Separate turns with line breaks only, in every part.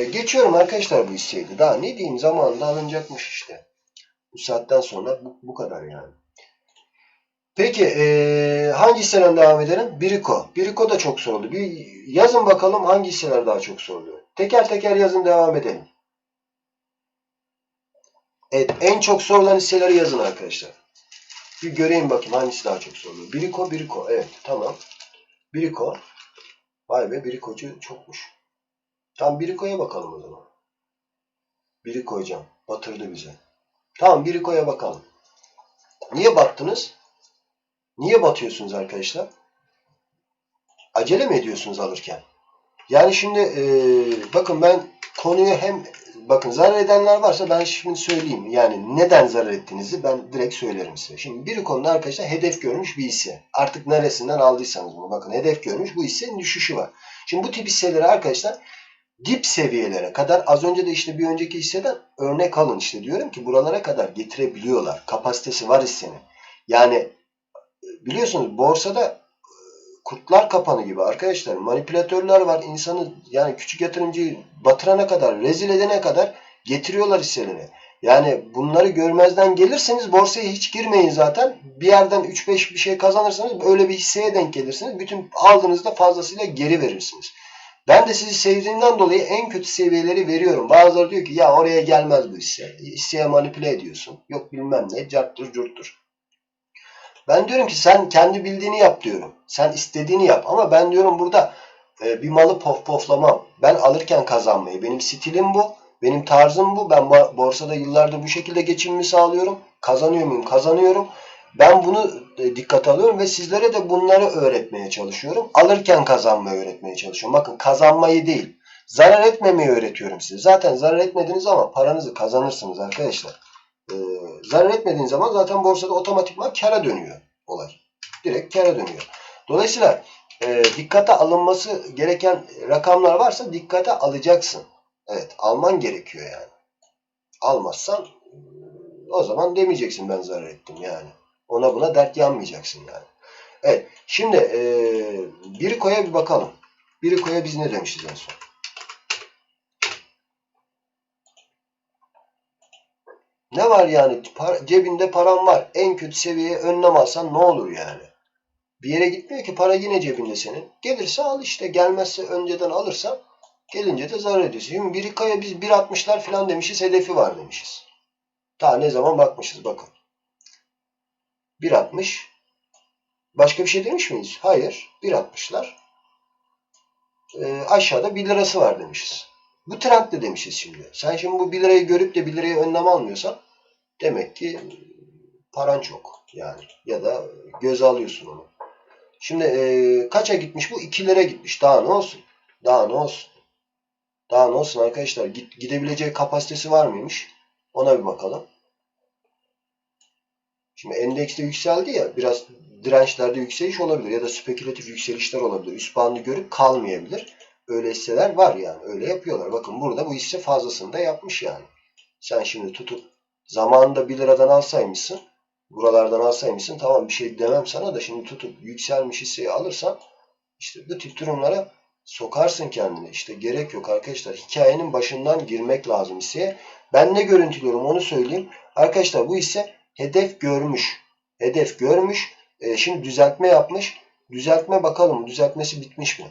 E, Geçiyorum arkadaşlar bu hisseydi. Daha ne diyeyim zamanında alınacakmış işte. Bu saatten sonra bu, bu kadar yani. Peki e, hangi hisseden devam edelim? Biriko. Biriko da çok soruldu. Bir yazın bakalım hangi hisseler daha çok soruluyor. Teker teker yazın devam edelim. Evet en çok sorulan hisseleri yazın arkadaşlar. Bir göreyim bakayım hangisi daha çok soruluyor. Biriko, Biriko. Evet tamam. Biriko. Vay be Biriko'cu çokmuş. Tam Biriko'ya bakalım o zaman. Biriko hocam. Batırdı bize. Tamam Biriko'ya bakalım. Niye battınız? Niye batıyorsunuz arkadaşlar? Acele mi ediyorsunuz alırken? Yani şimdi e, bakın ben konuyu hem bakın zarar edenler varsa ben şimdi söyleyeyim. Yani neden zarar ettiğinizi ben direkt söylerim size. Şimdi bir konuda arkadaşlar hedef görmüş bir hisse. Artık neresinden aldıysanız bunu bakın hedef görmüş bu hissenin düşüşü var. Şimdi bu tip hisseleri arkadaşlar dip seviyelere kadar az önce de işte bir önceki hisseden örnek alın işte diyorum ki buralara kadar getirebiliyorlar. Kapasitesi var hissenin. Yani biliyorsunuz borsada e, kurtlar kapanı gibi arkadaşlar manipülatörler var. İnsanı yani küçük yatırımcıyı batırana kadar, rezil edene kadar getiriyorlar hisseleri. Yani bunları görmezden gelirseniz borsaya hiç girmeyin zaten. Bir yerden 3-5 bir şey kazanırsanız öyle bir hisseye denk gelirsiniz. Bütün aldığınızda fazlasıyla geri verirsiniz. Ben de sizi sevdiğimden dolayı en kötü seviyeleri veriyorum. Bazıları diyor ki ya oraya gelmez bu hisse. Hisseye manipüle ediyorsun. Yok bilmem ne. Carttır curttur. Ben diyorum ki sen kendi bildiğini yap diyorum. Sen istediğini yap. Ama ben diyorum burada e, bir malı pof poflamam. Ben alırken kazanmayı. Benim stilim bu. Benim tarzım bu. Ben bo- borsada yıllardır bu şekilde geçimimi sağlıyorum. Kazanıyor muyum? Kazanıyorum. Ben bunu e, dikkate alıyorum ve sizlere de bunları öğretmeye çalışıyorum. Alırken kazanmayı öğretmeye çalışıyorum. Bakın kazanmayı değil, zarar etmemeyi öğretiyorum size. Zaten zarar etmediğiniz zaman paranızı kazanırsınız arkadaşlar. Ee, zarar etmediğiniz zaman zaten borsada otomatikman kara dönüyor olay. Direkt kara dönüyor. Dolayısıyla e, dikkate alınması gereken rakamlar varsa dikkate alacaksın. Evet, alman gerekiyor yani. Almazsan e, o zaman demeyeceksin ben zarar ettim yani. Ona buna dert yanmayacaksın yani. Evet. Şimdi e, Biriko'ya bir bakalım. Biriko'ya biz ne demişiz en son? Ne var yani? Para- cebinde paran var. En kötü seviyeye önlem alsan ne olur yani? Bir yere gitmiyor ki para yine cebinde senin. Gelirse al işte. Gelmezse önceden alırsan gelince de zarar ediyorsun. Şimdi Biriko'ya biz 1.60'lar falan demişiz. Hedefi var demişiz. Ta ne zaman bakmışız bakın. 1.60. Başka bir şey demiş miyiz? Hayır. 1.60'lar. Ee, aşağıda 1 lirası var demişiz. Bu trendde demişiz şimdi. Sen şimdi bu 1 lirayı görüp de 1 liraya önlem almıyorsan demek ki paran çok. Yani ya da göze alıyorsun onu. Şimdi e, kaça gitmiş bu? 2 lira gitmiş. Daha ne olsun? Daha ne olsun? Daha ne olsun arkadaşlar? Git, gidebileceği kapasitesi var mıymış? Ona bir bakalım. Şimdi endekste yükseldi ya biraz dirençlerde yükseliş olabilir ya da spekülatif yükselişler olabilir. Üst bandı görüp kalmayabilir. Öyle hisseler var yani. Öyle yapıyorlar. Bakın burada bu hisse fazlasını da yapmış yani. Sen şimdi tutup zamanında 1 liradan alsaymışsın buralardan alsaymışsın tamam bir şey demem sana da şimdi tutup yükselmiş hisseyi alırsan işte bu tip durumlara sokarsın kendini. İşte gerek yok arkadaşlar. Hikayenin başından girmek lazım hisseye. Ben ne görüntülüyorum onu söyleyeyim. Arkadaşlar bu hisse hedef görmüş. Hedef görmüş. E, şimdi düzeltme yapmış. Düzeltme bakalım düzeltmesi bitmiş mi?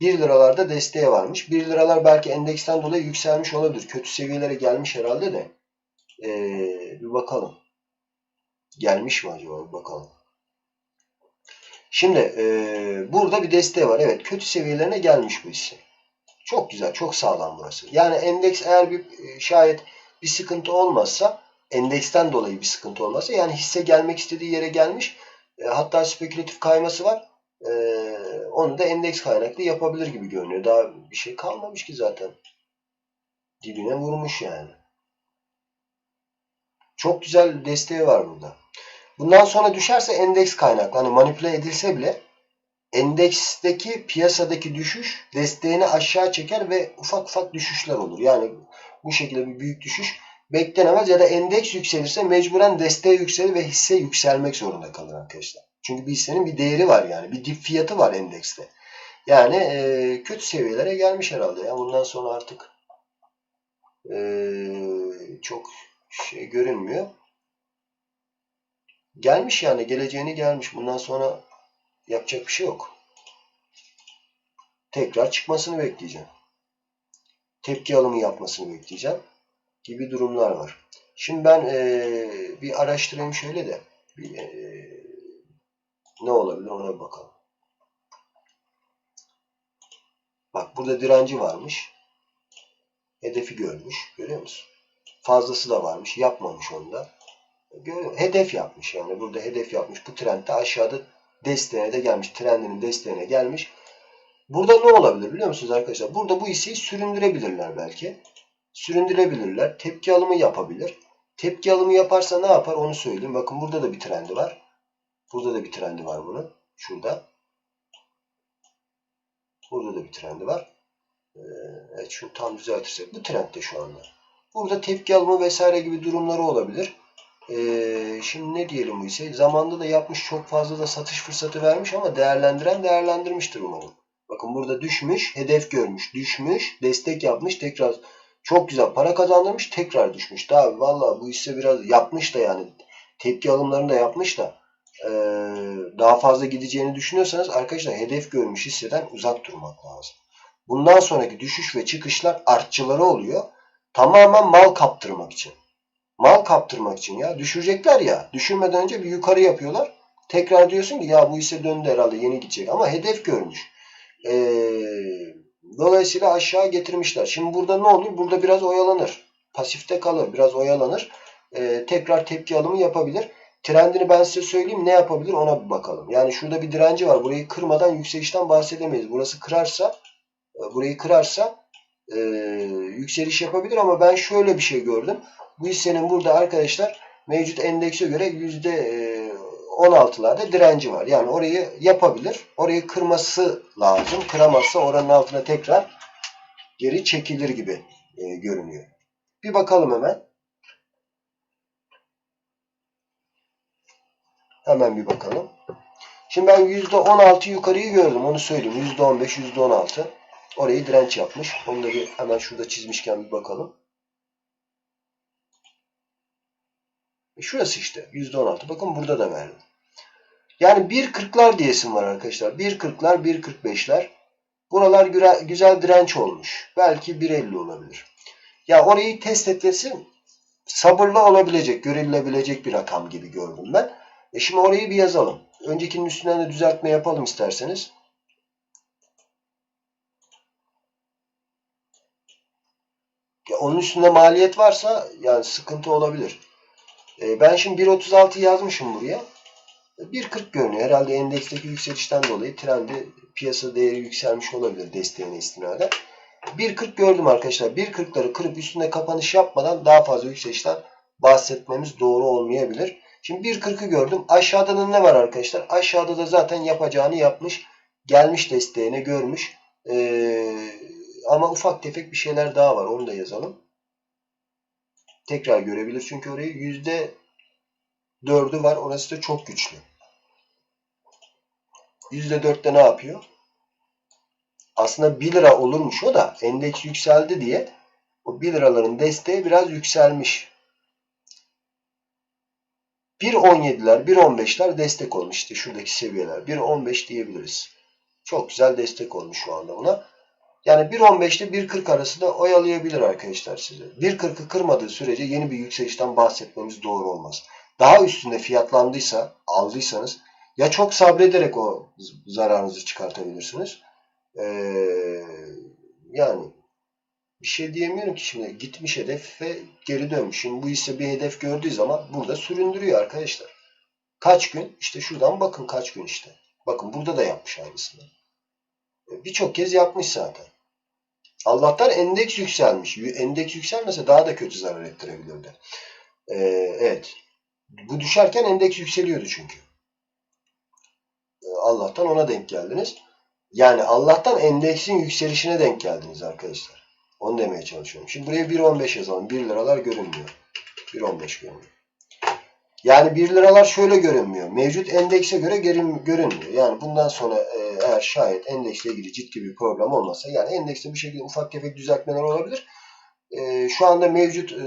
1 liralarda desteğe varmış. 1 liralar belki endeksten dolayı yükselmiş olabilir. Kötü seviyelere gelmiş herhalde de. E, bir bakalım. Gelmiş mi acaba? Bir bakalım. Şimdi e, burada bir desteği var. Evet kötü seviyelerine gelmiş bu hisse. Çok güzel, çok sağlam burası. Yani endeks eğer bir e, şayet bir sıkıntı olmazsa endeksten dolayı bir sıkıntı olmazsa yani hisse gelmek istediği yere gelmiş. E, hatta spekülatif kayması var. E, onu da endeks kaynaklı yapabilir gibi görünüyor. Daha bir şey kalmamış ki zaten. Dibine vurmuş yani. Çok güzel desteği var burada. Bundan sonra düşerse endeks kaynaklı. Hani manipüle edilse bile endeksteki piyasadaki düşüş desteğini aşağı çeker ve ufak ufak düşüşler olur. Yani bu şekilde bir büyük düşüş beklenemez ya da endeks yükselirse mecburen desteği yükselir ve hisse yükselmek zorunda kalır arkadaşlar. Çünkü bir hissenin bir değeri var yani. Bir dip fiyatı var endekste. Yani e, kötü seviyelere gelmiş herhalde ya. Bundan sonra artık Ee, çok şey görünmüyor. Gelmiş yani geleceğini gelmiş. Bundan sonra yapacak bir şey yok. Tekrar çıkmasını bekleyeceğim. Tepki alımı yapmasını bekleyeceğim. Gibi durumlar var. Şimdi ben ee, bir araştırayım şöyle de. Bir, ee, ne olabilir ona bakalım. Bak burada direnci varmış. Hedefi görmüş. Görüyor musun? Fazlası da varmış. Yapmamış onda. Hedef yapmış yani. Burada hedef yapmış. Bu trendde aşağıda desteğine de gelmiş. Trendinin desteğine gelmiş. Burada ne olabilir biliyor musunuz arkadaşlar? Burada bu hisseyi süründürebilirler belki. Süründürebilirler. Tepki alımı yapabilir. Tepki alımı yaparsa ne yapar onu söyleyeyim. Bakın burada da bir trendi var. Burada da bir trendi var bunun. Şurada. Burada da bir trendi var. Ee, evet şunu tam düzeltirsek. Bu trendde şu anda. Burada tepki alımı vesaire gibi durumları olabilir. Ee, şimdi ne diyelim bu ise zamanda da yapmış çok fazla da satış fırsatı vermiş ama değerlendiren değerlendirmiştir umarım. Bakın burada düşmüş, hedef görmüş, düşmüş, destek yapmış, tekrar çok güzel para kazandırmış, tekrar düşmüş. Daha valla bu hisse biraz yapmış da yani tepki alımlarını da yapmış da ee, daha fazla gideceğini düşünüyorsanız arkadaşlar hedef görmüş hisseden uzak durmak lazım. Bundan sonraki düşüş ve çıkışlar artçıları oluyor. Tamamen mal kaptırmak için. Mal kaptırmak için ya. Düşürecekler ya. Düşürmeden önce bir yukarı yapıyorlar. Tekrar diyorsun ki ya bu hisse döndü herhalde yeni gidecek. Ama hedef görmüş. Ee, dolayısıyla aşağı getirmişler. Şimdi burada ne oluyor? Burada biraz oyalanır. Pasifte kalır. Biraz oyalanır. Ee, tekrar tepki alımı yapabilir. Trendini ben size söyleyeyim. Ne yapabilir ona bir bakalım. Yani şurada bir direnci var. Burayı kırmadan yükselişten bahsedemeyiz. Burası kırarsa burayı kırarsa e, yükseliş yapabilir ama ben şöyle bir şey gördüm. Bu hissenin burada arkadaşlar mevcut endekse göre yüzde %16'larda direnci var. Yani orayı yapabilir. Orayı kırması lazım. Kıramazsa oranın altına tekrar geri çekilir gibi e, görünüyor. Bir bakalım hemen. Hemen bir bakalım. Şimdi ben %16 yukarıyı gördüm. Onu söyleyeyim. %15, %16. Orayı direnç yapmış. Onu da bir hemen şurada çizmişken bir bakalım. E şurası işte. %16. Bakın burada da verdim. Yani 1.40'lar diyesim var arkadaşlar. 1.40'lar, 1.45'ler. Buralar güzel direnç olmuş. Belki 1.50 olabilir. Ya orayı test etmesi sabırlı olabilecek, görülebilecek bir rakam gibi gördüm ben. E şimdi orayı bir yazalım. Öncekinin üstünden de düzeltme yapalım isterseniz. Ya onun üstünde maliyet varsa yani sıkıntı olabilir. E, ben şimdi 1.36 yazmışım buraya. 1.40 görünüyor. Herhalde endeksteki yükselişten dolayı trendi piyasa değeri yükselmiş olabilir desteğine istinaden. 1.40 gördüm arkadaşlar. 1.40'ları kırıp üstünde kapanış yapmadan daha fazla yükselişten bahsetmemiz doğru olmayabilir. Şimdi 1.40'ı gördüm. Aşağıda da ne var arkadaşlar? Aşağıda da zaten yapacağını yapmış. Gelmiş desteğini görmüş. Ee, ama ufak tefek bir şeyler daha var. Onu da yazalım. Tekrar görebilir. Çünkü orayı yüzde dördü var. Orası da çok güçlü. Yüzde dörtte ne yapıyor? Aslında 1 lira olurmuş o da endeks yükseldi diye o 1 liraların desteği biraz yükselmiş. 1.17'ler, 1.15'ler destek olmuş işte şuradaki seviyeler. 1.15 diyebiliriz. Çok güzel destek olmuş şu anda buna. Yani 1.15 ile 1.40 arası da oyalayabilir arkadaşlar size. 1.40'ı kırmadığı sürece yeni bir yükselişten bahsetmemiz doğru olmaz. Daha üstünde fiyatlandıysa, aldıysanız ya çok sabrederek o zararınızı çıkartabilirsiniz. Ee, yani bir şey diyemiyorum ki şimdi gitmiş hedef ve geri dönmüş. Şimdi bu ise bir hedef gördüğü zaman burada süründürüyor arkadaşlar. Kaç gün? İşte şuradan bakın kaç gün işte. Bakın burada da yapmış aynısını. Birçok kez yapmış zaten. Allah'tan endeks yükselmiş. Endeks yükselmese daha da kötü zarar ettirebilirdi. Ee, evet. Bu düşerken endeks yükseliyordu çünkü. Allah'tan ona denk geldiniz. Yani Allah'tan endeksin yükselişine denk geldiniz arkadaşlar. Onu demeye çalışıyorum. Şimdi buraya 1.15 yazalım. 1 liralar görünmüyor. 1.15 görünüyor. Yani 1 liralar şöyle görünmüyor. Mevcut endekse göre görünmüyor. Yani bundan sonra e, eğer şayet endeksle ilgili ciddi bir problem olmasa yani endekste bir şekilde ufak tefek düzeltmeler olabilir. e, şu anda mevcut e,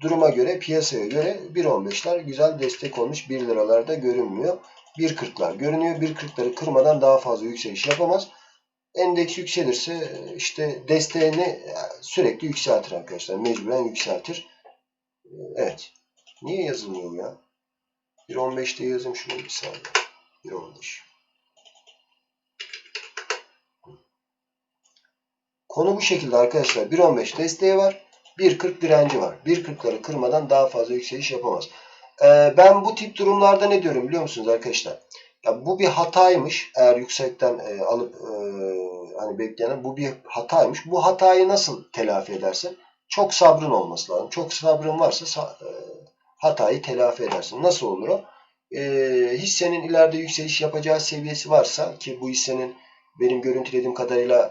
duruma göre, piyasaya göre 1.15'ler güzel destek olmuş. 1 liralarda görünmüyor. 1.40'lar görünüyor. 1.40'ları kırmadan daha fazla yükseliş yapamaz. Endeks yükselirse e, işte desteğini e, sürekli yükseltir arkadaşlar. Mecburen yükseltir. E, Evet. Niye yazılmıyor ya? 1.15'te yazayım şunu bir saniye. 1.15. Konu bu şekilde arkadaşlar. 1.15 desteği var. 1.40 direnci var. 1.40'ları kırmadan daha fazla yükseliş yapamaz. Ee, ben bu tip durumlarda ne diyorum biliyor musunuz arkadaşlar? Ya bu bir hataymış. Eğer yüksekten e, alıp e, hani beklenen bu bir hataymış. Bu hatayı nasıl telafi edersin? Çok sabrın olması lazım. Çok sabrın varsa sa- e, hatayı telafi edersin. Nasıl olur o? E, hissenin ileride yükseliş yapacağı seviyesi varsa ki bu hissenin benim görüntülediğim kadarıyla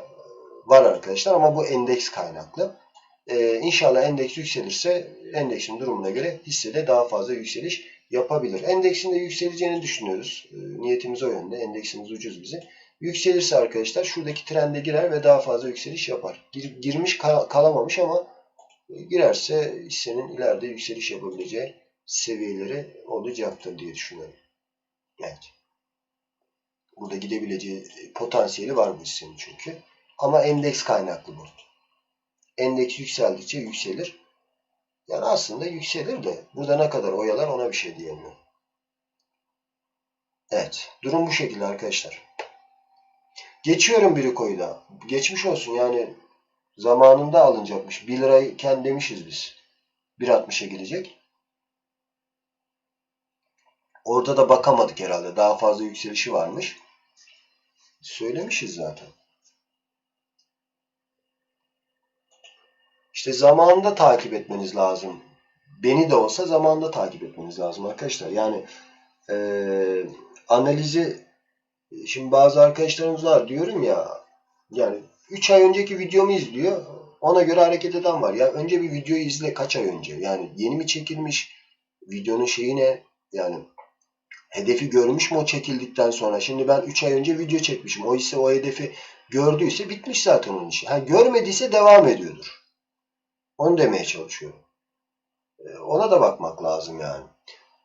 var arkadaşlar ama bu endeks kaynaklı. Ee, inşallah endeks yükselirse endeksin durumuna göre hissede daha fazla yükseliş yapabilir. Endeksin de yükseleceğini düşünüyoruz. Ee, niyetimiz o yönde. Endeksimiz ucuz bize. Yükselirse arkadaşlar şuradaki trende girer ve daha fazla yükseliş yapar. Gir- girmiş kal- kalamamış ama girerse hissenin ileride yükseliş yapabileceği seviyeleri olacaktır diye düşünüyorum. Evet. Burada gidebileceği potansiyeli var bu hissenin çünkü. Ama endeks kaynaklı bu. Endeks yükseldikçe yükselir. Yani aslında yükselir de burada ne kadar oyalar ona bir şey diyemiyorum. Evet. Durum bu şekilde arkadaşlar. Geçiyorum bir koyda. Geçmiş olsun yani zamanında alınacakmış. 1 lirayken demişiz biz. 1.60'a gelecek. Orada da bakamadık herhalde. Daha fazla yükselişi varmış. Söylemişiz zaten. İşte zamanında takip etmeniz lazım. Beni de olsa zamanında takip etmeniz lazım arkadaşlar. Yani eee, analizi şimdi bazı arkadaşlarımız var diyorum ya yani 3 ay önceki videomu izliyor. Ona göre hareket eden var. Ya önce bir videoyu izle kaç ay önce. Yani yeni mi çekilmiş? Videonun şeyi ne? Yani hedefi görmüş mü o çekildikten sonra? Şimdi ben 3 ay önce video çekmişim. O ise o hedefi gördüyse bitmiş zaten onun işi. Ha, görmediyse devam ediyordur. Onu demeye çalışıyorum. Ee, Ona da bakmak lazım yani.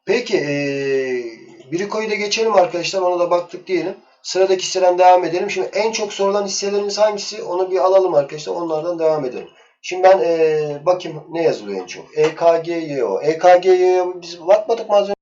Peki ee, Briko'yu da geçelim arkadaşlar. Ona da baktık diyelim. Sıradaki hisseden devam edelim. Şimdi en çok sorulan hisselerimiz hangisi? Onu bir alalım arkadaşlar. Onlardan devam edelim. Şimdi ben ee, bakayım ne yazılıyor en çok. EKGYO. EKGYO biz bakmadık mı az önce?